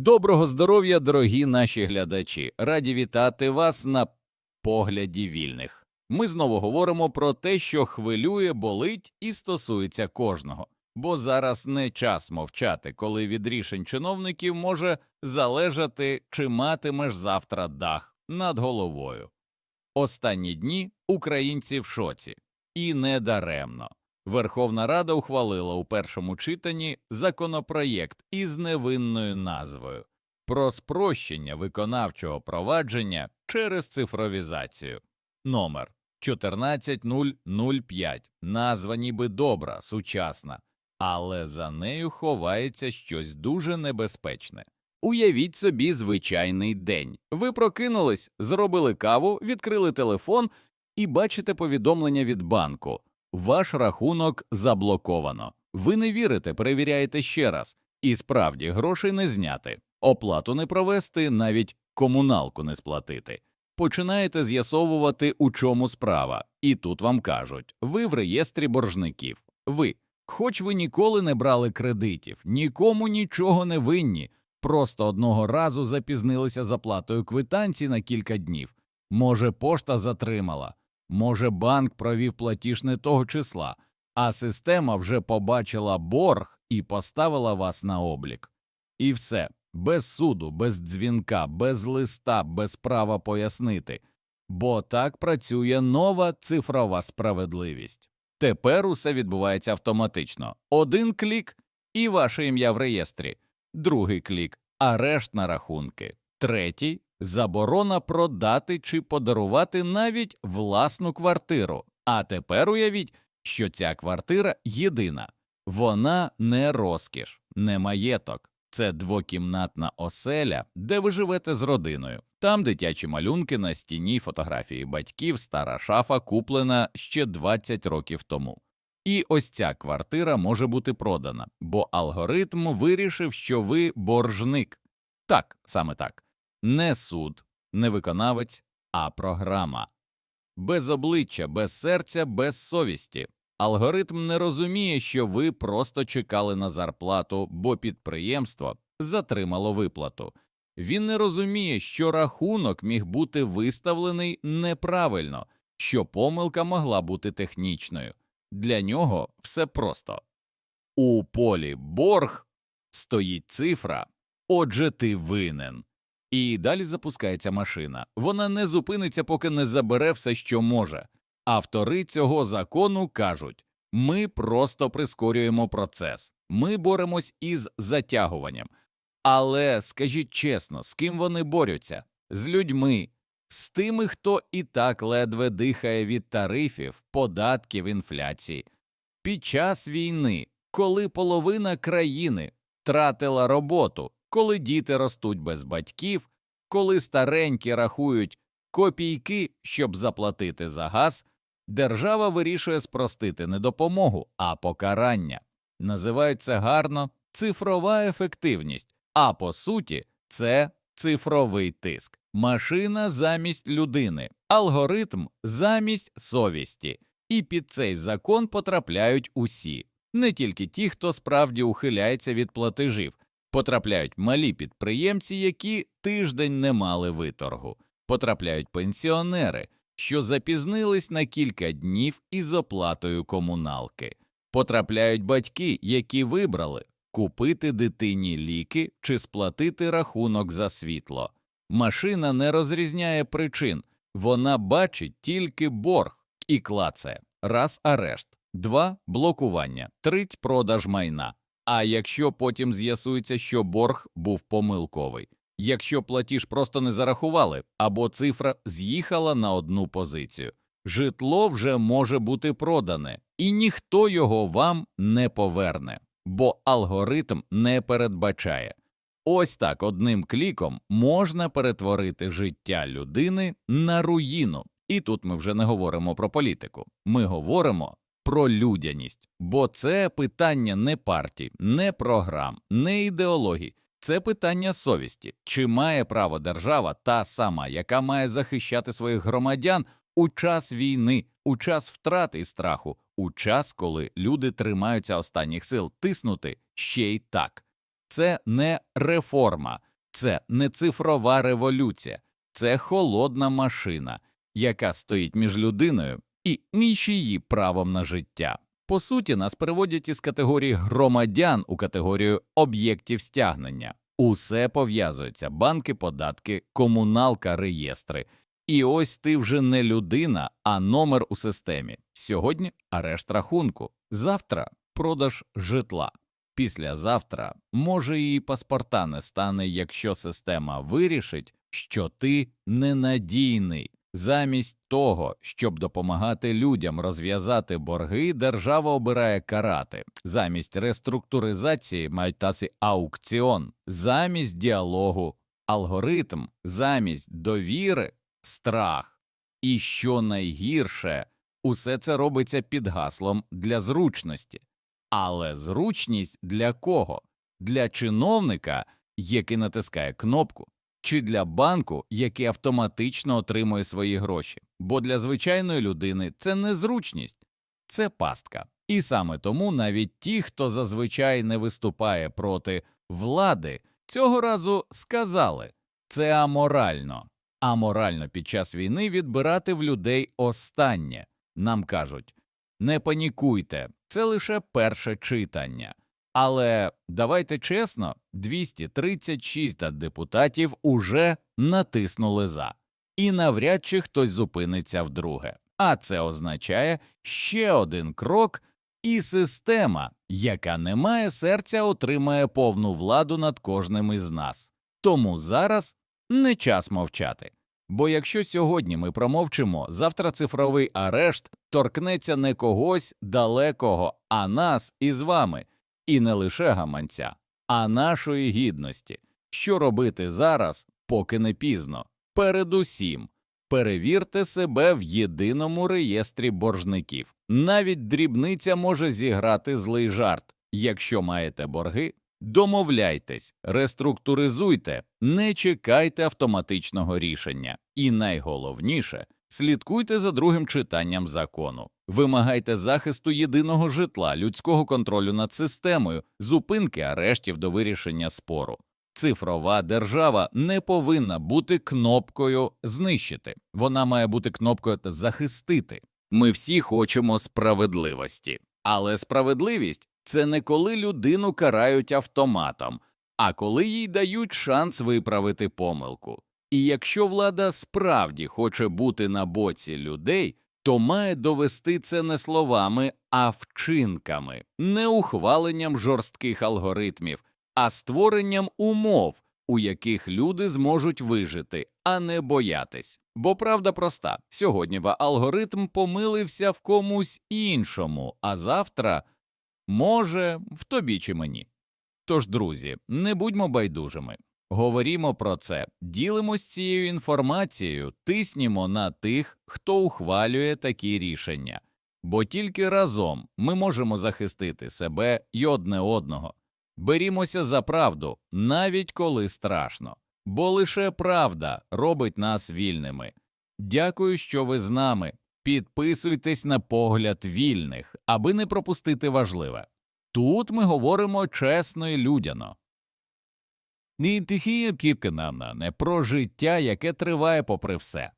Доброго здоров'я, дорогі наші глядачі! Раді вітати вас на погляді вільних. Ми знову говоримо про те, що хвилює, болить і стосується кожного. Бо зараз не час мовчати, коли від рішень чиновників може залежати, чи матимеш завтра дах над головою. Останні дні українці в шоці, і не даремно. Верховна Рада ухвалила у першому читанні законопроєкт із невинною назвою про спрощення виконавчого провадження через цифровізацію. Номер 14005. Назва ніби добра, сучасна, але за нею ховається щось дуже небезпечне. Уявіть собі звичайний день. Ви прокинулись, зробили каву, відкрили телефон і бачите повідомлення від банку. Ваш рахунок заблоковано. Ви не вірите, перевіряєте ще раз. І справді грошей не зняти, оплату не провести, навіть комуналку не сплатити. Починаєте з'ясовувати, у чому справа, і тут вам кажуть ви в реєстрі боржників. Ви, хоч ви ніколи не брали кредитів, нікому нічого не винні, просто одного разу запізнилися з оплатою квитанції на кілька днів. Може, пошта затримала. Може, банк провів платіж не того числа, а система вже побачила борг і поставила вас на облік. І все без суду, без дзвінка, без листа, без права пояснити. Бо так працює нова цифрова справедливість. Тепер усе відбувається автоматично. Один клік і ваше ім'я в реєстрі, другий клік арешт на рахунки, третій заборона продати чи подарувати навіть власну квартиру. А тепер уявіть, що ця квартира єдина, вона не розкіш, не маєток, це двокімнатна оселя, де ви живете з родиною. Там дитячі малюнки на стіні, фотографії батьків, стара шафа куплена ще 20 років тому. І ось ця квартира може бути продана, бо алгоритм вирішив, що ви боржник. Так, саме так не суд, не виконавець, а програма. Без обличчя, без серця, без совісті. Алгоритм не розуміє, що ви просто чекали на зарплату, бо підприємство затримало виплату. Він не розуміє, що рахунок міг бути виставлений неправильно, що помилка могла бути технічною. Для нього все просто. У полі борг стоїть цифра, отже, ти винен. І далі запускається машина. Вона не зупиниться, поки не забере все, що може. Автори цього закону кажуть ми просто прискорюємо процес, ми боремось із затягуванням. Але скажіть чесно, з ким вони борються? З людьми, з тими, хто і так ледве дихає від тарифів, податків, інфляції. Під час війни, коли половина країни тратила роботу, коли діти ростуть без батьків, коли старенькі рахують копійки, щоб заплатити за газ, держава вирішує спростити не допомогу, а покарання. Називають це гарно цифрова ефективність, а по суті, це цифровий тиск, машина замість людини, алгоритм замість совісті. І під цей закон потрапляють усі, не тільки ті, хто справді ухиляється від платежів, потрапляють малі підприємці, які тиждень не мали виторгу, потрапляють пенсіонери, що запізнились на кілька днів із оплатою комуналки, потрапляють батьки, які вибрали купити дитині ліки чи сплатити рахунок за світло. Машина не розрізняє причин, вона бачить тільки борг і клацає. Раз арешт, два блокування, трить продаж майна. А якщо потім з'ясується, що борг був помилковий, якщо платіж просто не зарахували або цифра з'їхала на одну позицію, житло вже може бути продане, і ніхто його вам не поверне, бо алгоритм не передбачає. Ось так одним кліком можна перетворити життя людини на руїну. І тут ми вже не говоримо про політику, ми говоримо про людяність, бо це питання не партій, не програм, не ідеологій, це питання совісті, чи має право держава та сама, яка має захищати своїх громадян у час війни, у час втрати і страху, у час, коли люди тримаються останніх сил, тиснути ще й так. Це не реформа, Це не цифрова революція, це холодна машина, яка стоїть між людиною і її правом на життя. По суті, нас переводять із категорії громадян у категорію об'єктів стягнення. Усе пов'язується: банки, податки, комуналка, реєстри. І ось ти вже не людина, а номер у системі. Сьогодні арешт рахунку, завтра продаж житла. Післязавтра, може, і паспорта не стане, якщо система вирішить, що ти ненадійний. Замість того, щоб допомагати людям розв'язати борги, держава обирає карати. Замість реструктуризації майтаси аукціон, замість діалогу, алгоритм, замість довіри, страх. І що найгірше, усе це робиться під гаслом для зручності. Але зручність для кого? Для чиновника, який натискає кнопку, чи для банку, який автоматично отримує свої гроші. Бо для звичайної людини це не зручність, це пастка. І саме тому навіть ті, хто зазвичай не виступає проти влади, цього разу сказали це аморально. Аморально під час війни відбирати в людей останнє. Нам кажуть не панікуйте, це лише перше читання. Але давайте чесно, 236 депутатів уже натиснули за, і навряд чи хтось зупиниться вдруге. А це означає ще один крок, і система, яка не має серця, отримає повну владу над кожним із нас. Тому зараз не час мовчати. Бо якщо сьогодні ми промовчимо, завтра цифровий арешт торкнеться не когось далекого, а нас із вами, і не лише гаманця, а нашої гідності. Що робити зараз, поки не пізно? Передусім, перевірте себе в єдиному реєстрі боржників. Навіть дрібниця може зіграти злий жарт. Якщо маєте борги, домовляйтесь, реструктуризуйте, не чекайте автоматичного рішення. І найголовніше слідкуйте за другим читанням закону, вимагайте захисту єдиного житла, людського контролю над системою, зупинки арештів до вирішення спору. Цифрова держава не повинна бути кнопкою знищити, вона має бути кнопкою захистити. Ми всі хочемо справедливості, але справедливість це не коли людину карають автоматом, а коли їй дають шанс виправити помилку. І якщо влада справді хоче бути на боці людей, то має довести це не словами, а вчинками, не ухваленням жорстких алгоритмів, а створенням умов, у яких люди зможуть вижити, а не боятись. Бо правда проста сьогодні в алгоритм помилився в комусь іншому, а завтра може в тобі чи мені. Тож, друзі, не будьмо байдужими. Говорімо про це, ділимось цією інформацією, тиснімо на тих, хто ухвалює такі рішення, бо тільки разом ми можемо захистити себе й одне одного. Берімося за правду, навіть коли страшно, бо лише правда робить нас вільними. Дякую, що ви з нами. Підписуйтесь на погляд вільних, аби не пропустити важливе. Тут ми говоримо чесно і людяно. Не тихія кіпки не про життя, яке триває попри все.